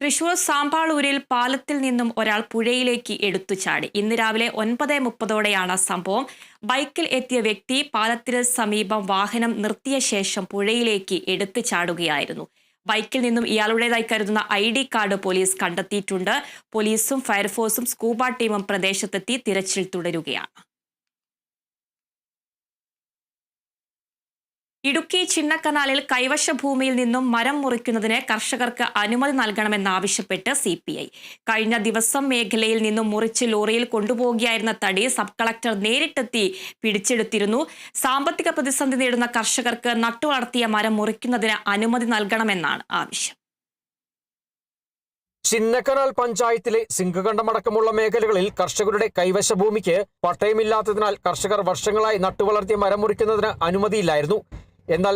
തൃശൂർ സാമ്പാളൂരിൽ പാലത്തിൽ നിന്നും ഒരാൾ പുഴയിലേക്ക് എടുത്തു ചാടി. ഇന്ന് രാവിലെ ഒൻപത് മുപ്പതോടെയാണ് സംഭവം. ബൈക്കിൽ എത്തിയ വ്യക്തി പാലത്തിന് സമീപം വാഹനം നിർത്തിയ ശേഷം പുഴയിലേക്ക് എടുത്തു ചാടുകയായിരുന്നു. ബൈക്കിൽ നിന്നും ഇയാളുടേതായി കരുതുന്ന ഐ ഡി കാർഡ് പോലീസ് കണ്ടെത്തിയിട്ടുണ്ട്. പോലീസും ഫയർഫോഴ്സും സ്കൂബ ടീമും പ്രദേശത്തെത്തി തിരച്ചിൽ തുടരുകയാണ്. ഇടുക്കി ചിന്നക്കനാലിൽ കൈവശ ഭൂമിയിൽ നിന്നും മരം മുറിക്കുന്നതിന് കർഷകർക്ക് അനുമതി നൽകണമെന്നാവശ്യപ്പെട്ട് സി പി ഐ. കഴിഞ്ഞ ദിവസം മേഖലയിൽ നിന്നും മുറിച്ച് ലോറിയിൽ കൊണ്ടുപോകുകയായിരുന്ന തടി സബ് കളക്ടർ നേരിട്ടെത്തി പിടിച്ചെടുത്തിരുന്നു. സാമ്പത്തിക പ്രതിസന്ധി നേടുന്ന കർഷകർക്ക് നട്ടുവളർത്തിയ മരം മുറിക്കുന്നതിന് അനുമതി നൽകണമെന്നാണ് ആവശ്യം. ചിന്നക്കനാൽ പഞ്ചായത്തിലെ സിംഗകണ്ഠമടക്കമുള്ള മേഖലകളിൽ കർഷകരുടെ കൈവശ ഭൂമിക്ക് പട്ടയമില്ലാത്തതിനാൽ കർഷകർ വർഷങ്ങളായി നട്ടുവളർത്തിയ മരം മുറിക്കുന്നതിന് അനുമതിയില്ലായിരുന്നു. എന്നാൽ